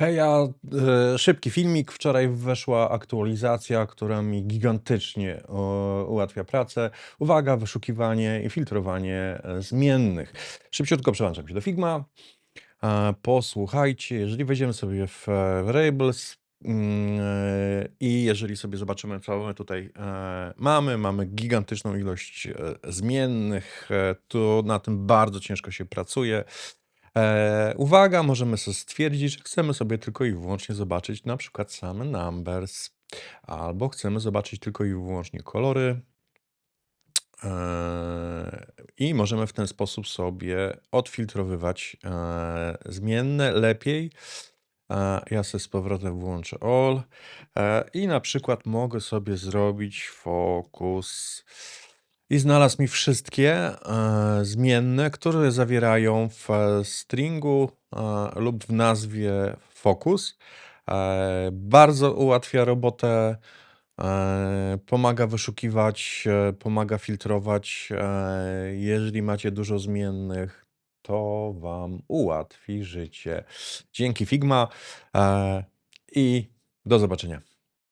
Hej, a e, szybki filmik. Wczoraj weszła aktualizacja, która mi gigantycznie o, ułatwia pracę. Uwaga, wyszukiwanie i filtrowanie e, zmiennych. Szybciutko przełączam się do Figma. E, posłuchajcie, jeżeli wejdziemy sobie w e, Variables mm, e, i jeżeli sobie zobaczymy, co my tutaj e, mamy, mamy gigantyczną ilość e, zmiennych, e, to na tym bardzo ciężko się pracuje. E, uwaga, możemy sobie stwierdzić, że chcemy sobie tylko i wyłącznie zobaczyć na przykład same numbers, albo chcemy zobaczyć tylko i wyłącznie kolory. E, I możemy w ten sposób sobie odfiltrowywać e, zmienne lepiej. Ja sobie z powrotem włączę all i na przykład mogę sobie zrobić fokus. I znalazł mi wszystkie e, zmienne, które zawierają w e, stringu e, lub w nazwie fokus. E, bardzo ułatwia robotę, e, pomaga wyszukiwać, e, pomaga filtrować. Jeżeli macie dużo zmiennych, to Wam ułatwi życie. Dzięki Figma i do zobaczenia.